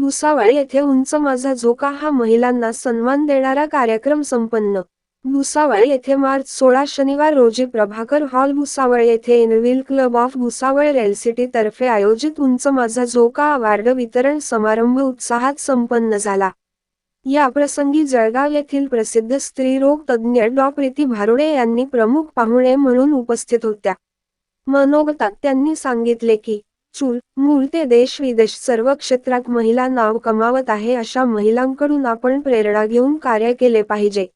भुसावळ येथे उंच माझा झोका हा महिलांना सन्मान देणारा कार्यक्रम संपन्न. भुसावळ येथे मार्च सोळा शनिवार रोजी प्रभाकर हॉल भुसावळ येथे inner wheel club of Bhusawal rail city तर्फे आयोजित उंच माझा झोका अवॉर्ड वितरण समारंभ उत्साहात संपन्न झाला. या प्रसंगी जळगाव येथील प्रसिद्ध स्त्रीरोग तज्ज्ञ डॉ प्रीती भारुडे यांनी प्रमुख पाहुणे म्हणून उपस्थित होत्या. मनोगतात त्यांनी सांगितले की चूल मूळ ते देश विदेश सर्व क्षेत्रात महिला नाव कमावत आहे अशा महिलांकडून आपण प्रेरणा घेऊन कार्य केले पाहिजे.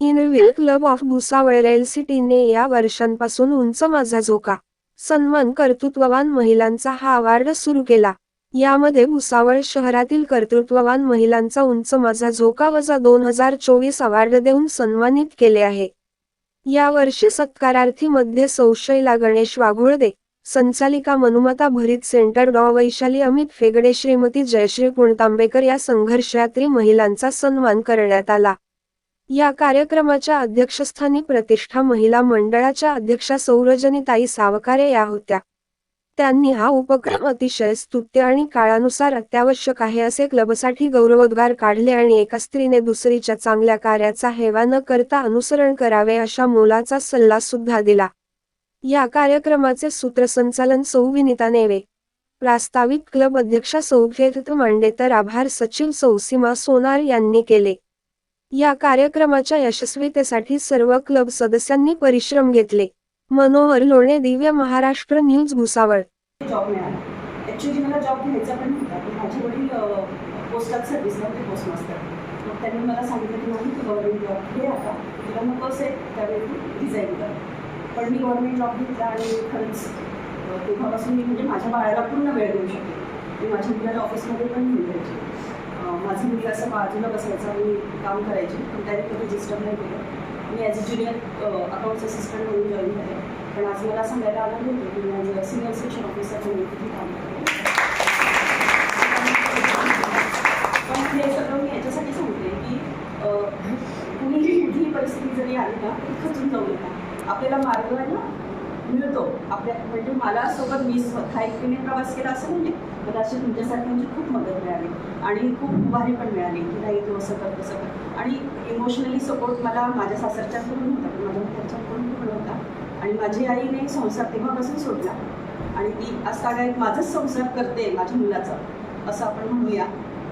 Inner wheel club of Bhusawal rail सिटीने या वर्षांपासून उंच माझा झोका सन्मान कर्तृत्ववान महिलांचा हा अवॉर्ड सुरू केला. यामध्ये भुसावळ शहरातील कर्तृत्ववान महिलांचा उंच माझा झोका वजा दोन हजार चोवीस अवॉर्ड देऊन सन्मानित केले आहे. या वर्षी सत्कारार्थी मध्ये सौशैला गणेश वाघोळदे संचालिका मनुमता भरीत सेंटर डॉ वैशाली अमित फेगडे श्रीमती जयश्री पुणतांबेकर या संघर्षयात्री महिलांचा सन्मान करण्यात आला. या कार्यक्रमाच्या अध्यक्षस्थानी प्रतिष्ठा महिला मंडळाच्या अध्यक्षा सौरजनीताई सावकारे या होत्या. त्यांनी हा उपक्रम अतिशय स्तुत्य आणि काळानुसार अत्यावश्यक आहे असे क्लबसाठी गौरवोद्गार काढले आणि एका स्त्रीने दुसरीच्या चांगल्या कार्याचा हेवा न करता अनुसरण करावे अशा मोलाचा सल्ला सुद्धा दिला. या कार्यक्रमाचे सूत्रसंचालन सौ विनिता नेवे. प्रास्ताविक क्लब अध्यक्षा सौख्यत मांडे तर आभार सचिव सौसीमा सोनार यांनी केले. या कार्यक्रमाच्या यशस्वीतेसाठी सर्व क्लब सदस्यांनी परिश्रम घेतले. मनोहर लोणे दिव्य महाराष्ट्र न्यूज भुसावळ. जॉब मिळाला ॲक्च्युली मला जॉब घ्यायचा पण नव्हता पण माझे वडील पोस्टात सर्व्हिसला होते पोस्ट मास्टर मग त्यांनी मला सांगितलं की नाही तू गव्हर्नमेंट जॉब घे आता. तुला नको असेल त्यावेळी तू रिझाईन कर. पण मी गव्हर्नमेंट जॉब घेतला आणि खरंच तेव्हापासून मी म्हणजे माझ्या बाळाला पूर्ण वेळ देऊ शकते. मी माझ्या मुलाला ऑफिसमध्ये पण घेऊन जायचे. माझं माझा असं बाजूला बसायचं मी काम करायचे पण त्याने कधी डिस्टर्ब नाही केलं. मी as a junior accounts assistant म्हणून जॉईन झाले. पण आज मला सांगायला आनंद होतो की मी ॲज सिनियर सेक्शन ऑफिसर म्हणून तिथे काम करते पण हे सगळं मी याच्यासाठी सांगते की अं, कुणीही कुठलीही परिस्थिती जरी आली आपल्याला मार्ग आहे ना? मिळतो. आपल्या म्हणजे मला सोबत मी स्वतः एकटीने प्रवास केला असं म्हणजे कदाचित अशी तुमच्यासारख्यांची खूप मदत मिळाली. आणि खूप उभारी पण मिळाली की नाही तू असं कर तसं कर. आणि इमोशनली सपोर्ट मला माझ्या सासरच्याकडून होता माझ्या त्यांच्याकडून पण होता. आणि माझी आईने संसार तेव्हापासून सोडला. आणि ती आज काय माझाच संसार करते माझ्या मुलाचा. असं आपण म्हणूया.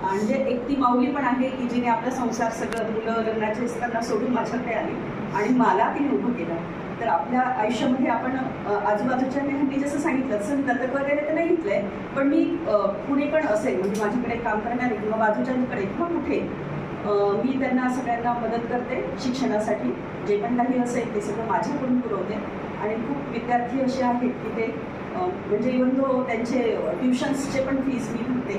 म्हणजे एक ती माऊली पण आहे की जिने आपला संसार सगळं मुलं लग्नाचे असताना सोडून माझ्याकडे आली. आणि मला तिने उभं केलं तर आपल्या आयुष्यामध्ये आपण आजूबाजूच्या मी जसं सांगितलं तसं दत्तक वगैरे तर नाही घेतलंय पण मी पुणे कुणी पण असेल म्हणजे माझ्याकडे काम करणारे किंवा बाजूच्याकडे किंवा कुठे मी त्यांना सगळ्यांना मदत करते शिक्षणासाठी. जे पण काही असेल ते सगळं माझ्याकडून पुरवते. आणि खूप विद्यार्थी असे आहेत की ते म्हणजे इवन तो त्यांचे ट्युशन्सचे पण फीज मी भरते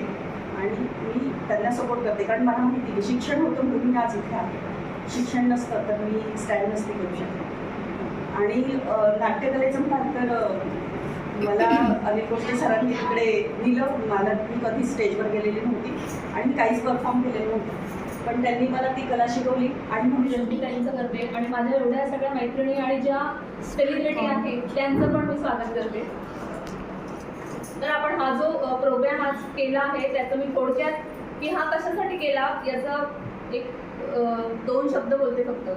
आणि मी त्यांना सपोर्ट करते. कारण मला माहिती आहे शिक्षण होतं म्हणून मी आज इथे आहे. शिक्षण नसतं तर मी स्टँड नसते करू शकते. आणि नाट्यकलेचं म्हणाल तर मला अनिल गोष्टी सरांनी तिकडे दिलं. मला मी कधी स्टेजवर गेलेली नव्हती आणि काहीच परफॉर्म केलेलं नव्हतं. पण त्यांनी मला ती कला शिकवली आणि म्हणून रंजिताईंचं करते. आणि माझ्या एवढ्या सगळ्या मैत्रिणी आणि ज्या सेलिब्रिटी आहेत त्यांचं पण मी स्वागत करते. तर आपण हा जो प्रोग्राम आज केला आहे त्याचं मी थोडक्यात की हा कशासाठी केला? याचा एक दोन शब्द बोलते फक्त.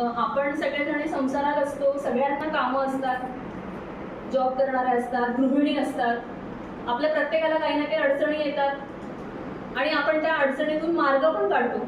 आपण सगळेजण संसारात असतो सगळ्यांना कामं असतात जॉब करणारे असतात गृहिणी असतात. आपल्या प्रत्येकाला काही ना काही अडचणी येतात आणि आपण त्या अडचणीतून मार्ग पण काढतो.